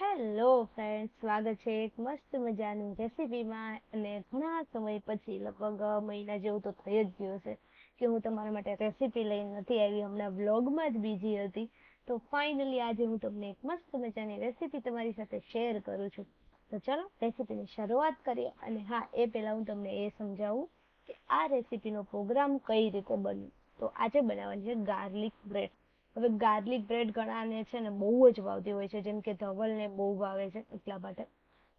Hello friend સ્વાગત છે એક મસ્ત મજાની રેસીપીમાં. અને ઘણા સમય પછી, લગભગ મહિના જેવું તો થઈ જ ગયું છે કે હું તમારા માટે રેસીપી લઈને નથી આવી, હમણાં વ્લોગમાં જ બીજી હતી. તો ફાઇનલી આજે હું તમને એક મસ્ત મજાની રેસીપી તમારી સાથે શેર કરું છું. તો ચલો, રેસીપીની શરૂઆત કરીએ. અને હા, એ પહેલાં હું તમને એ સમજાવું કે આ રેસીપીનો પ્રોગ્રામ કઈ રીતે બન્યો. તો આજે બનાવવાની છે ગાર્લિક બ્રેડ. હવે ગાર્લિક બ્રેડ ઘણાને છે ને બહુ જ ભાવતી હોય છે, જેમ કે ધવલને બહુ ભાવે છે એટલા માટે.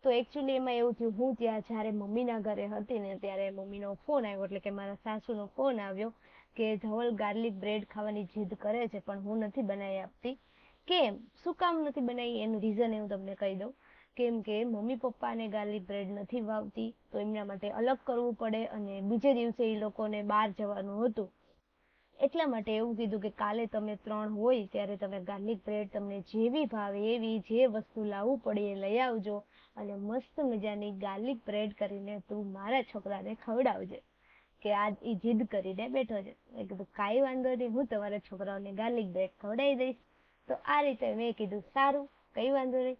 તો એકચ્યુઅલી એમાં એવું થયું, હું ત્યાં જ્યારે મમ્મીના ઘરે હતી ને ત્યારે મમ્મીનો ફોન આવ્યો, એટલે કે મારા સાસુનો ફોન આવ્યો કે ધવલ ગાર્લિક બ્રેડ ખાવાની જીદ કરે છે, પણ હું નથી બનાવી આપતી. કેમ? શું કામ નથી બનાવી? એનું રીઝન હું તમને કહી દઉં. કેમ કે મમ્મી પપ્પાને ગાર્લિક બ્રેડ નથી ભાવતી તો એમના માટે અલગ કરવું પડે અને બીજે દિવસે એ લોકોને બહાર જવાનું હતું. એટલા માટે એવું કીધું કે કાલે તમે ત્રણ હોય ત્યારે તમે ગાર્લિક બ્રેડ તમને જેવી ભાવે એવી જે વસ્તુ લાવવું પડે એ લઈ આવજો અને મસ્ત મજાની ગાર્લિક બ્રેડ કરીને તું મારા છોકરાને ખવડાવજે. કે આજ એ જીદ કરીને બેઠો છે. મેં કીધું, કાંઈ વાંધો નહીં, હું તમારા છોકરાઓને ગાર્લિક બ્રેડ ખવડાવી દઈશ. તો આ રીતે મેં કીધું, સારું, કંઈ વાંધો નહીં.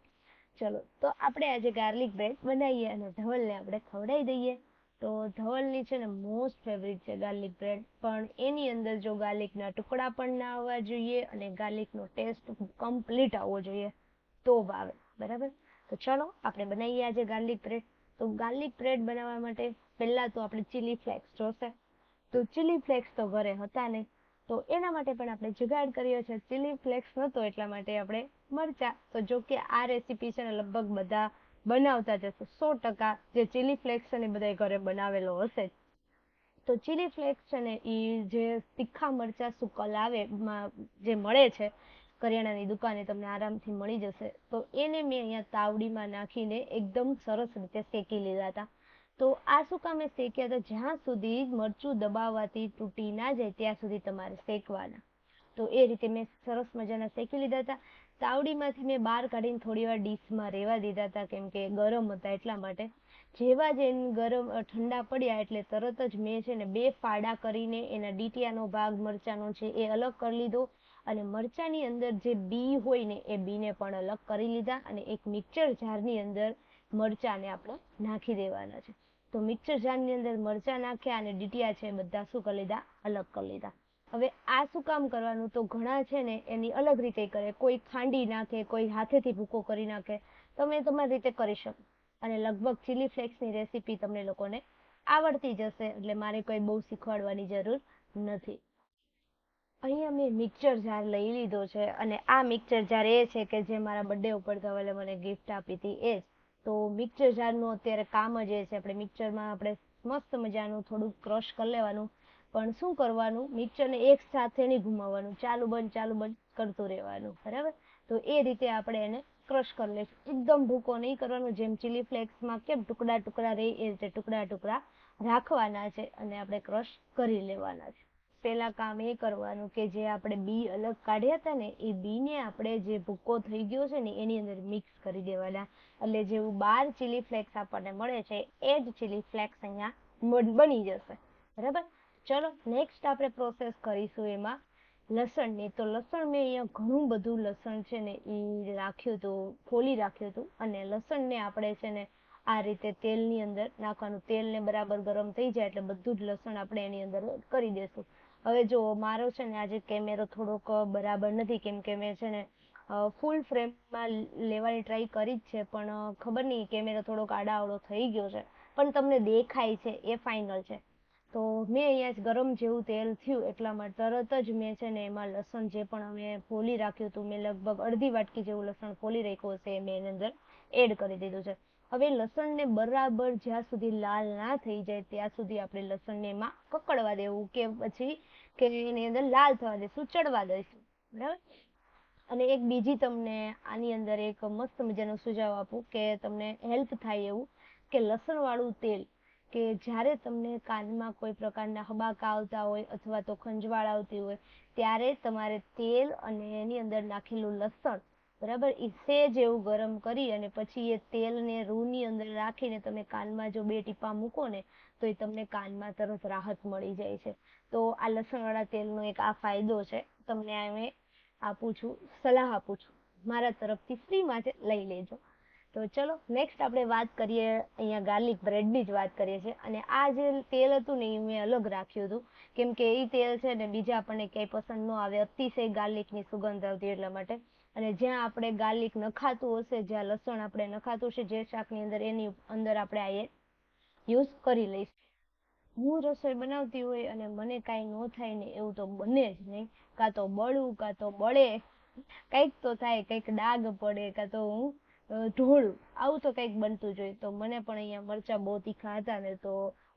ચલો, તો આપણે આજે ગાર્લિક બ્રેડ બનાવીએ અને ધવલને આપણે ખવડાવી દઈએ. તો ધવલની છે ને મોસ્ટ ફેવરિટ છે ગાર્લિક બ્રેડ. પણ એની અંદર જો ગાર્લિકના ટુકડા પણ ના આવવા જોઈએ અને ગાર્લિકનો ટેસ્ટ કમ્પ્લીટ આવવો જોઈએ, તો ભાવે બરાબર? તો ચલો, આપણે બનાવીએ આજે ગાર્લિક બ્રેડ. તો ગાર્લિક બ્રેડ બનાવવા માટે પહેલાં તો આપણે ચીલી ફ્લેક્સ જોશે. તો ચીલી ફ્લેક્સ તો ઘરે હતા નહીં. તો એના માટે પણ આપણે જુગાડ કર્યો છે. ચીલી ફ્લેક્સ નહોતો એટલા માટે આપણે મરચાં. તો જો કે આ રેસીપી છે ને લગભગ બધા બનાવતા જશો સો ટકા જે ચીલી ફ્લેક્સ છે ને બધા ઘરે બનાવેલો હશે. તો ચીલી ફ્લેક્સ છે ને, એ જે તીખા મરચાં સુકલ આવે જે મળે છે, કરિયાણાની દુકાને તમને આરામથી મળી જશે. તો એને મેં અહીંયા તાવડીમાં નાખીને એકદમ સરસ રીતે શેકી લીધા હતા. તો આ શું મેં શેક્યા હતા, જ્યાં સુધી મરચું દબાવવાથી તૂટી ના જાય, ત્યાં સુધી તમારે શેકવાના. તો એ રીતે મેં સરસ મજાના શેકી લીધા હતા. તાવડીમાંથી મેં બહાર કાઢીને થોડી વાર ડીશમાં રહેવા દીધા હતા, કેમ કે ગરમ હતા એટલા માટે. જેવા જ એને ગરમ ઠંડા પડ્યા એટલે તરત જ મેં છે ને બે ફાડા કરીને એના ડીટીયાનો ભાગ, મરચાંનો છે એ અલગ કરી લીધો. અને મરચાંની અંદર જે બી હોય ને એ બીને પણ અલગ કરી લીધા અને એક મિક્સર જારની અંદર મરચાંને આપણે નાખી દેવાના છે. તો મિક્સર જારની અંદર મરચાં નાખ્યા અને ડીટીયા છે બધા શું કરી લીધા? અલગ કરી લીધા. હવે આ શું કામ કરવાનું? તો ઘણા છે ને, એની અલગ રીતે કરે. કોઈ ખાંડી નાખે, કોઈ હાથેથી ભૂકો કરી નાખે. તમે તમારી રીતે કરી શકો. અને લગભગ ચીલી ફ્લેક્સની રેસીપી તમને લોકોને આવડતી જશે, એટલે મારે કોઈ બહુ શીખવાડવાની જરૂર નથી. અહીંયા મેં મિક્સર જાર લઈ લીધો છે, અને આ મિક્સર જાર એ છે કે જે મારા બર્થડે ઉપર ધવલે મને ગિફ્ટ આપી હતી, એ જ. તો મિક્સર જારનું અત્યારે કામ જ એ છે. આપણે મિક્સરમાં આપણે મસ્ત મજાનું થોડું ક્રશ કરી લેવાનું. પણ શું કરવાનું? મિક્સરને એક સાથે નહીં ઘુમાવવાનું ચાલુ બંધ ચાલુ બંધ કરતું રહેવાનું. બરાબર? તો એ રીતે આપણે એને ક્રશ કરી લઈશું. એકદમ ભૂકો નહીં કરવાનો. જેમ ચીલી ફ્લેક્સમાં કેમ ટુકડા ટુકડા રહે, એ રીતે ટુકડા ટુકડા રાખવાના છે અને આપણે ક્રશ કરી લેવાના છે. પહેલાં કામ એ કરવાનું કે જે આપણે બી અલગ કાઢ્યા હતા ને, એ બીને આપણે જે ભૂકો થઈ ગયો છે ને, એની અંદર મિક્સ કરી દેવાના. એટલે જેવું બાર ચીલી ફ્લેક્સ આપણને મળે છે, એ જ ચીલી ફ્લેક્સ અહીંયા બની જશે. બરાબર? ચલો નેક્સ્ટ આપણે પ્રોસેસ કરીશું એમાં. લસણની, તો લસણ મેં અહીંયા ઘણું બધું લસણ છે ને એ રાખ્યું હતું, ફોલી રાખ્યું હતું. અને લસણને આપણે છે ને આ રીતે તેલની અંદર નાખવાનું. તેલને બરાબર ગરમ થઈ જાય એટલે બધું જ લસણ આપણે એની અંદર કરી દઈશું હવે જો મારો છે ને આજે કેમેરો થોડોક બરાબર નથી, કેમ કે મેં છે ને ફૂલ ફ્રેમમાં લેવાની ટ્રાય કરી જ છે, પણ ખબર નહીં કેમેરો થોડોક આડાઅવળો થઈ ગયો છે. પણ તમને દેખાય છે, એ ફાઇનલ છે. તો મેં અહીંયા ગરમ જેવું તેલ થયું એટલામાં તરત જ મેં છે ને એમાં લસણ જે પણ અમે ફોલી રાખ્યું હતું, મેં લગભગ અડધી વાટકી જેવું લસણ ફોલી રાખ્યું હશે મેં એની અંદર એડ કરી દીધું છે. હવે લસણને બરાબર જ્યાં સુધી લાલ ના થઈ જાય, ત્યાં સુધી આપણે લસણને એમાં કકડવા દેવું કે પછી કે એની અંદર લાલ થવા દઈશું ચડવા દઈશું, બરાબર? અને એક બીજી તમને આની અંદર એક મસ્ત મજાનો સુઝાવ આપું કે તમને હેલ્પ થાય એવું કે લસણવાળું તેલ કે જ્યારે તમને કાનમાં કોઈ પ્રકારના હબાકા આવતા હોય અથવા તો ખંજવાળ આવતી હોય, ત્યારે તમારે તેલ અને એની અંદર નાખેલું લસણ, બરાબર એ સેજ એવું ગરમ કરી અને પછી એ તેલને રૂની અંદર રાખીને તમે કાનમાં જો બે ટીપા મૂકો ને, તો એ તમને કાનમાં તરત રાહત મળી જાય છે. તો આ લસણવાળા તેલનો એક આ ફાયદો છે. તમને આ મેં આપું છું, સલાહ આપું છું. મારા તરફથી ફ્રીમાં લઈ લેજો. તો ચલો નેક્સ્ટ આપણે વાત કરીએ, અહીંયા ગાર્લિક બ્રેડની જ વાત કરીએ છીએ. અને આ જે તેલ હતું ને એ મેં અલગ રાખ્યું હતું. કેમ કે એ તેલ છે ને બીજા આપણને ક્યાંય પસંદ ન આવે. અતિશય ગાર્લિકની સુગંધ આવતી એટલા માટે. અને જ્યાં આપણે ગાર્લિક નખાતું હશે, જ્યાં લસણ આપણે નખાતું હશે, જે શાકની અંદર એની અંદર આપણે આ યુઝ કરી લઈશું. હું રસોઈ બનાવતી હોય અને મને કાંઈ ન થાય ને એવું તો બને જ નહીં. કાં તો બળું, કાં તો બળે. કંઈક તો થાય, કંઈક ડાઘ પડે, કાં તો હું ઢોળું. આવું તો કંઈક બનતું જોઈએ તો મને પણ અહીંયા મરચાં બહુ તીખા હતા ને તો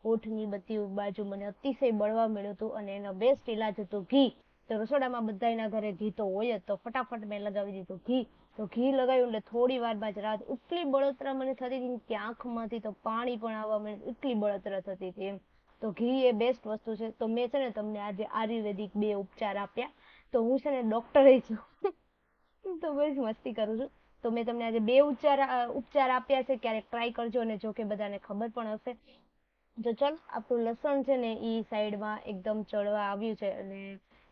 હોઠની બધી બાજુ મને અતિશય બળવા મળ્યું હતું અને એનો બેસ્ટ ઇલાજ હતો ઘી. તો રસોડામાં બધાના ઘરે ઘી તો હોય જ. તો ફટાફટ મેં લગાવી દીધું ઘી. તો ઘી લગાવ્યું એટલે થોડી વાર બાદ રાત એટલી બળતરા મને થતી હતી કે આંખમાંથી તો પાણી પણ આવવા મને એટલી બળતરા થતી હતી એમ. તો ઘી એ બેસ્ટ વસ્તુ છે. તો મેં છે ને તમને આજે આયુર્વેદિક બે ઉપચાર આપ્યા. તો હું છે ને ડોક્ટરે છું. તો બસ મસ્તી કરું છું. તો મેં તમને આજે બે ઉપચાર ઉપચાર આપ્યા છે, ક્યારેક ટ્રાય કરજો અને જો કે બધાને ખબર પણ હશે. તો ચલ, આપણું લસણ છે ને એ સાઈડમાં એકદમ ચડવા આવ્યું છે અને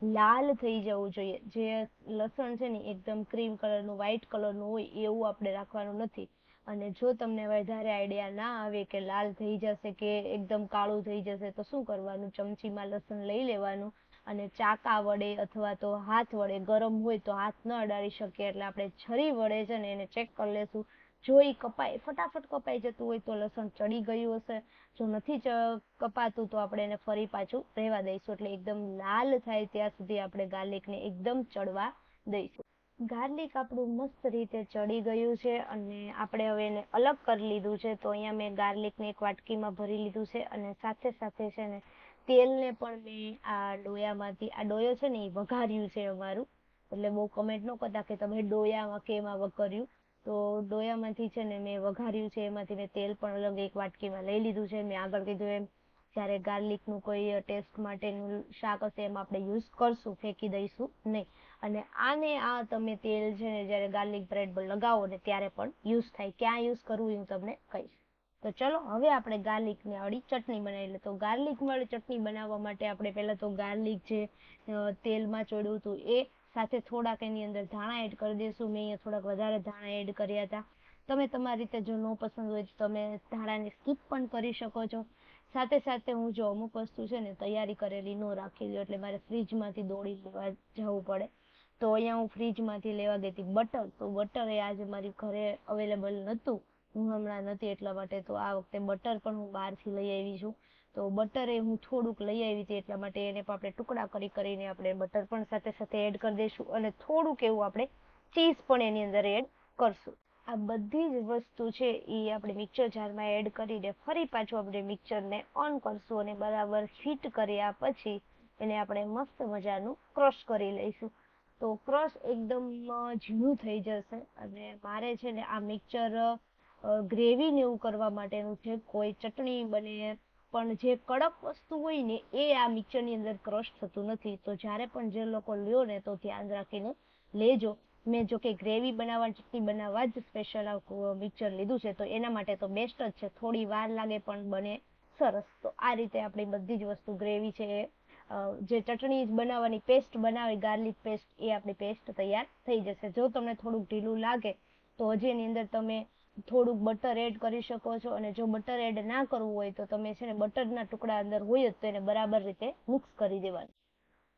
લાલ થઈ જવું જોઈએ. જે લસણ છે ને એકદમ ક્રીમ કલરનું વ્હાઈટ કલરનું હોય એવું આપણે રાખવાનું નથી. અને જો તમને વધારે આઈડિયા ના આવે કે લાલ થઈ જશે કે એકદમ કાળું થઈ જશે, તો શું કરવાનું? ચમચીમાં લસણ લઈ લેવાનું. અને ચાકા વડે અથવા તો હાથ વડે ગરમ હોય તો હાથ ન અડાડી શકીએ એટલે આપણે છરી વડે છે ને એને ચેક કરી લેશું. જો એ કપાય, ફટાફટ કપાઈ જતું હોય તો લસણ ચડી ગયું હશે. જો નથી કપાતું તો આપણે એને ફરી પાછું રહેવા દઈશું. એટલે એકદમ લાલ થાય ત્યાં સુધી આપણે ગાર્લિકને એકદમ ચડવા દઈશું. ગાર્લિક આપણું મસ્ત રીતે ચડી ગયું છે અને આપણે હવે એને અલગ કરી લીધું છે. તો અહીંયા મેં ગાર્લિકને એક વાટકીમાં ભરી લીધું છે અને સાથે સાથે છે ને તેલને પણ મેં આ ડોયામાંથી, આ ડોયો છે ને એ વઘાર્યું છે અમારું. એટલે બહુ કમેન્ટ ન કરતા કે તમે ડોયામાં કેમાં વઘાર્યું. તો ડોયામાંથી છે ને મેં વઘાર્યું છે, એમાંથી મેં તેલ પણ અલગ એક વાટકીમાં લઈ લીધું છે. મેં આગળ કીધું એમ, જ્યારે ગાર્લિકનું કોઈ ટેસ્ટ માટેનું શાક હશે એમાં આપણે યુઝ કરશું, ફેંકી દઈશું નહીં. અને આને આ તમે તેલ છે ને જ્યારે ગાર્લિક બ્રેડ પર લગાવો ને ત્યારે પણ યુઝ થાય. ક્યાં યુઝ કરવું એ હું તમને કહીશ. તો ચલો, હવે આપણે ગાર્લિકની વાળી ચટણી બનાવી લે તો ગાર્લિક વાળી ચટણી બનાવવા માટે આપણે પહેલાં તો ગાર્લિક જે તેલમાં ચડ્યું હતું એ સાથે થોડાક એની અંદર ધાણા એડ કરી દઈશું મેં અહીંયા થોડાક વધારે ધાણા એડ કર્યા હતા. તમે તમારી રીતે જો ન પસંદ હોય તો તમે ધાણાને સ્કીપ પણ કરી શકો છો. સાથે સાથે હું જો અમુક વસ્તુ છે ને તૈયારી કરેલી ન રાખી દઉં એટલે મારે ફ્રીજમાંથી દોડી લેવા જવું પડે. તો અહીંયા હું ફ્રીજમાંથી લેવા ગઈ હતી બટર. તો બટર એ આજે મારી ઘરે અવેલેબલ નહોતું. હું હમણાં નથી એટલા માટે, તો આ વખતે બટર પણ હું બહારથી લઈ આવી છું. તો બટર એ હું થોડુંક લઈ આવી હતી એટલા માટે એને પણ આપણે ટુકડા કરી કરીને આપણે બટર પણ સાથે સાથે એડ કરી દઈશું અને થોડુંક એવું આપણે ચીઝ પણ એની અંદર એડ કરશું. આ બધી જ વસ્તુ છે એ આપણે મિક્સર જારમાં એડ કરીને ફરી પાછું આપણે મિક્સરને ઓન કરશું અને બરાબર હીટ કર્યા પછી એને આપણે મસ્ત મજાનું ક્રશ કરી લઈશું. તો ક્રશ એકદમ ઝીણું થઈ જશે અને મારે છે ને આ મિક્સર ગ્રેવીને એવું કરવા માટેનું છે કોઈ ચટણી બને, પણ જે કડક વસ્તુ હોય ને, એ આ મિક્સરની અંદર ક્રશ થતું નથી. તો જ્યારે પણ જે લોકો લ્યો ને, તો ધ્યાન રાખીને લેજો. મેં જો કે ગ્રેવી બનાવવા, ચટણી બનાવવા જ સ્પેશિયલ આ મિક્સર લીધું છે, તો એના માટે તો બેસ્ટ જ છે. થોડી વાર લાગે પણ બને સરસ. તો આ રીતે આપણી બધી જ વસ્તુ ગ્રેવી છે જે ચટણી બનાવવાની પેસ્ટ બનાવી ગાર્લિક પેસ્ટ એ આપણી પેસ્ટ તૈયાર થઈ જશે. જો તમને થોડુંક ઢીલું લાગે, તો હજી એની અંદર તમે થોડુંક બટર એડ કરી શકો છો અને જો બટર એડ ના કરવું હોય તો તમે છે ને બટરના ટુકડા અંદર હોય તો એને બરાબર રીતે મિક્સ કરી દેવાનું.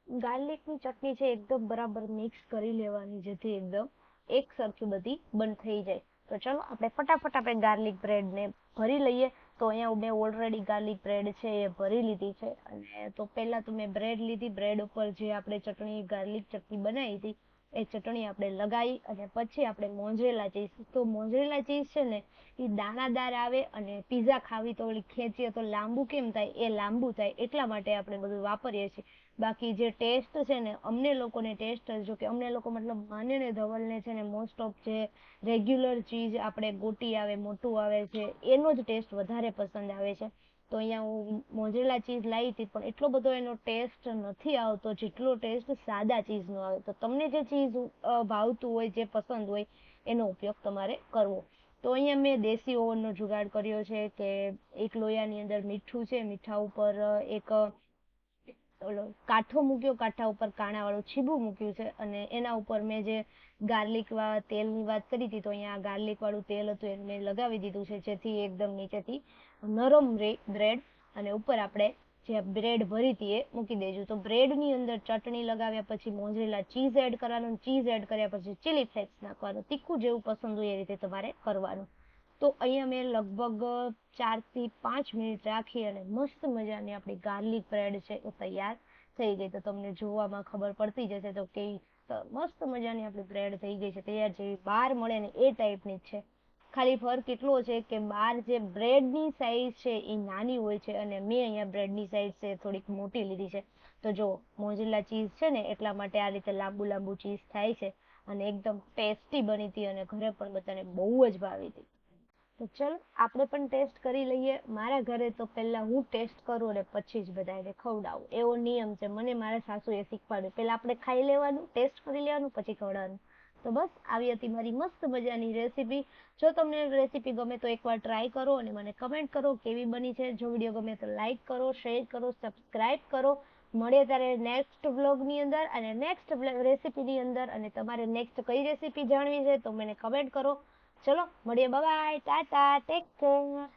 ગાર્લિકની ચટણી છે એકદમ બરાબર મિક્સ કરી લેવાની, જેથી એકદમ એક સરખી બધી બંધ થઈ જાય. તો ચલો, આપણે ફટાફટ આપણે ગાર્લિક બ્રેડને ભરી લઈએ. તો અહીંયા મેં ઓલરેડી ગાર્લિક બ્રેડ છે એ ભરી લીધી છે. અને તો પહેલાં તો મેં બ્રેડ લીધી. બ્રેડ ઉપર જે આપણે ચટણી ગાર્લિક ચટણી બનાવી હતી એ ચટણી આપણે લગાવી અને પછી આપણે મોંજરેલા ચીઝ. તો મોંજરેલા ચીઝ છે ને, એ દાણાદાર આવે અને પીઝા ખાવી તો ઓલી ખેંચીએ તો લાંબુ કેમ થાય? એ લાંબુ થાય. એટલા માટે આપણે બધું વાપરીએ છીએ. બાકી જે ટેસ્ટ છે ને, અમને લોકોને ટેસ્ટ જો કે અમને લોકો મતલબ માને ને ધવલને છે ને મોસ્ટ ઓફ જે રેગ્યુલર ચીઝ આપણે ગોટી આવે, મોટું આવે છે, એનો જ ટેસ્ટ વધારે પસંદ આવે છે. તો અહીંયા હું મોઝરેલા ચીઝ લાવી હતી, પણ એટલો બધો એનો ટેસ્ટ નથી આવતો, જેટલો ટેસ્ટ સાદા ચીઝનો આવે. તો તમને જે ચીઝ ભાવતું હોય, જે પસંદ હોય, એનો ઉપયોગ તમારે કરવો. તો અહીંયા મેં દેશી ઓવનનો જુગાડ કર્યો છે કે એક લોયાની અંદર મીઠું છે, મીઠા ઉપર એક ઓલો કાંઠો મૂક્યો, કાંઠા ઉપર કાણાવાળું છીબું મૂક્યું છે અને એના ઉપર મેં જે ગાર્લિક તેલની વાત કરી હતી તો અહીંયા ગાર્લિક વાળું તેલ હતું એને મેં લગાવી દીધું છે, જેથી એકદમ નીચેથી નરમ રહે બ્રેડ અને ઉપર આપણે જે બ્રેડ ભરી હતી એ મૂકી દેજો. તો બ્રેડની અંદર ચટણી લગાવ્યા પછી મોજરેલા ચીઝ એડ કરવાનું ચીઝ એડ કર્યા પછી ચીલી ફ્લેક્સ નાખવાનું, તીખું જેવું પસંદ હોય એ રીતે તમારે કરવાનું. તો અહીંયા મેં લગભગ ચારથી પાંચ મિનિટ રાખી અને મસ્ત મજાની આપણી ગાર્લિક બ્રેડ છે એ તૈયાર થઈ ગઈ. તો તમને જોવામાં ખબર પડતી જશે તો કે મસ્ત મજાની આપણી બ્રેડ થઈ ગઈ છે. તૈયાર જેવી બહાર મળે ને એ ટાઈપની જ છે. ખાલી ફરક એટલો છે કે બહાર જે બ્રેડની સાઈઝ છે એ નાની હોય છે અને મેં અહીંયા બ્રેડની સાઈઝ છે થોડીક મોટી લીધી છે. તો જો મોઝરેલા ચીઝ છે ને એટલા માટે આ રીતે લાંબુ લાંબુ ચીઝ થાય છે અને એકદમ ટેસ્ટી બની હતી અને ઘરે પણ બધાને બહુ જ ભાવી હતી. તો ચલો, આપણે પણ ટેસ્ટ કરી લઈએ. મારા ઘરે તો પહેલા હું ટેસ્ટ કરું અને પછી જ બધાને ખવડાવું. એવો નિયમ છે. મને મારા સાસુએ શીખવાડ્યું. પહેલા આપણે ખાઈ લેવાનું ટેસ્ટ કરી લેવાનું, પછી ખવડાવવાનું. તો બસ, આવી હતી મારી મસ્ત મજાની રેસીપી જો તમને રેસીપી ગમે તો એકવાર ટ્રાય કરો અને મને કમેન્ટ કરો કેવી બની છે. જો વીડિયો ગમે તો લાઇક કરો શેર કરો સબસ્ક્રાઈબ કરો. મળીએ ત્યારે નેક્સ્ટ વ્લોગની અંદર અને નેક્સ્ટ રેસીપીની અંદર. અને તમારે નેક્સ્ટ કઈ રેસીપી જાણવી છે તો મને કમેન્ટ કરો. ચલો મળીએ બાય ટાટા ટેક કેર